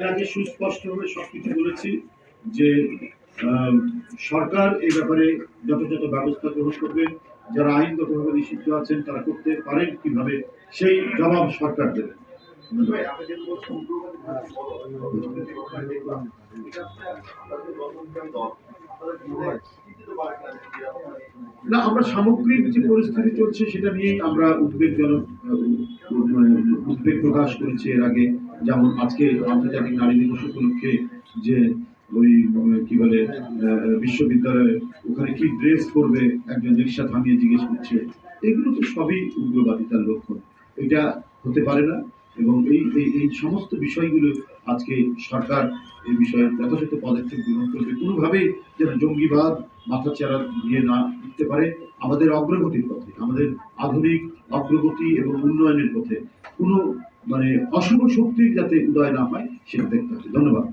আগে সুস্পষ্টভাবে সবকিছু বলেছি যে সরকার এই ব্যাপারে যথাযথ ব্যবস্থা গ্রহণ করবে। যারা আইনগতভাবে নিষিদ্ধ আছেন, তারা করতে পারেন কীভাবে, সেই জবাব সরকার দেবে। না, আমরা সামগ্রিক যে পরিস্থিতি চলছে, সেটা নিয়েই আমরা উদ্বেগজনক মানে প্রকাশ করেছে এর আগে। যেমন আজকে আন্তর্জাতিক নারী দিবস উপলক্ষে যে ওই কি বলে বিশ্ববিদ্যালয়ে ওখানে কি ড্রেস করবে একজন রিক্সা থামিয়ে জিজ্ঞেস করছে। এগুলো তো সবই উগ্রবাদিতার লক্ষণ। এটা হতে পারে না। এবং এই এই সমস্ত বিষয়গুলো আজকে সরকার এই বিষয়ে যথাযথ পদক্ষেপ গ্রহণ করবে কোনোভাবেই যেন জঙ্গিবাদ মাথাচাড়া দিয়ে না উঠতে পারে আমাদের অগ্রগতির পথে, আমাদের আধুনিক অগ্রগতি এবং উন্নয়নের পথে। কোনো মানে অশুভ শক্তির যাতে উদয় না হয়, সেটা দেখতে হবে। ধন্যবাদ।